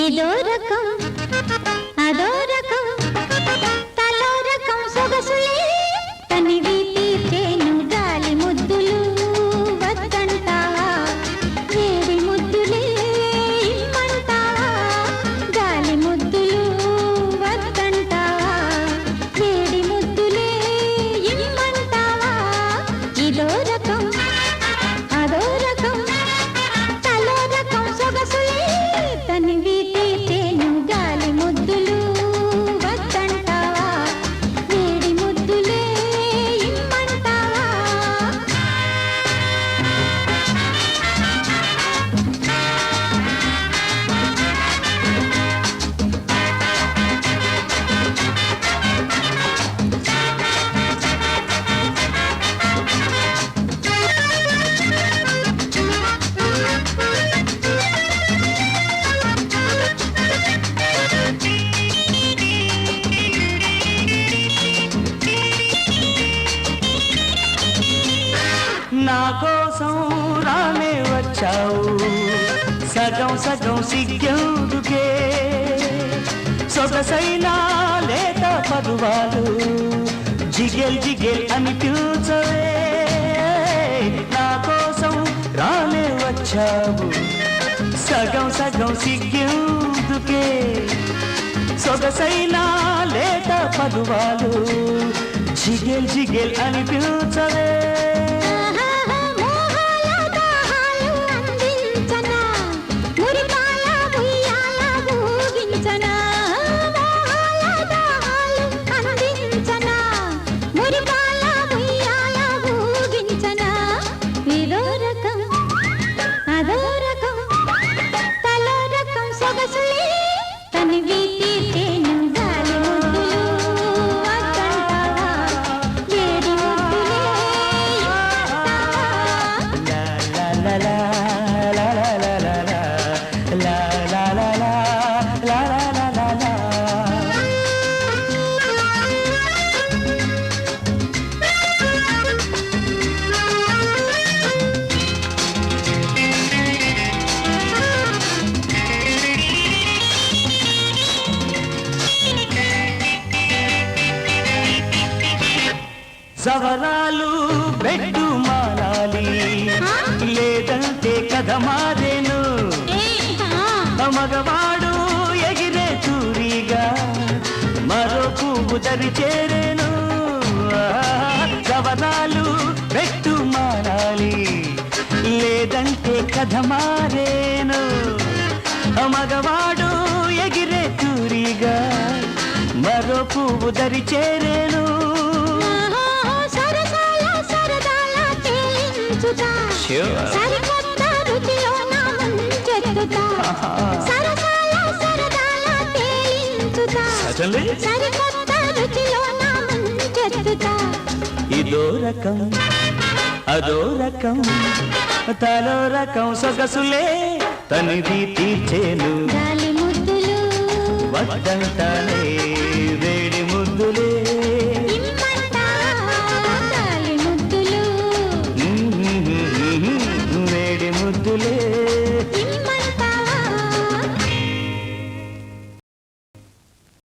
ఏదో రకం వచ్చావు. సగం సగం సిగ్గెందుకే సొగసైనా లేత పరువాలు జిగెల్ జిగెల్ అని పిలుచవే. నా కోసం రానే వచ్చావు. సగం సగం సిగ్గెందుకే సొగసైనా లేత పరువాలు జిగెల్ జిగెల్ అని పిలుచవే. అందించనా అందించనా మురిపాల ఉయ్యాల ఊగించనా ఇదో రకం అదో రకం తలో రకం సొగసులే తనివి తీర్చే la la సవరాలు బెడ్డు మారాలి లేదంటే కథ మారేను. మగవాడు ఎగిరే చూరిగా. మరో పువ్వు దరి చేరేను. సవరాలు బెట్టు మారాలి లేదంటే కథ మారేను. మగవాడు ఎగిరే చూరిగా. మరో పువ్వు దరి చేరేను. Sure. సరికొత్త రుచిలో నా ముంచెత్తుతా సరసాల సరదాల తేలించుతా. Certainly. సరికొత్త రుచిలో నా ముంచెత్తుతా ఇదో రకం అదో రకం తలో రకం సొగసులే తనిది తీర్చేను. గాలి ముద్దులు. వద్దంటానే?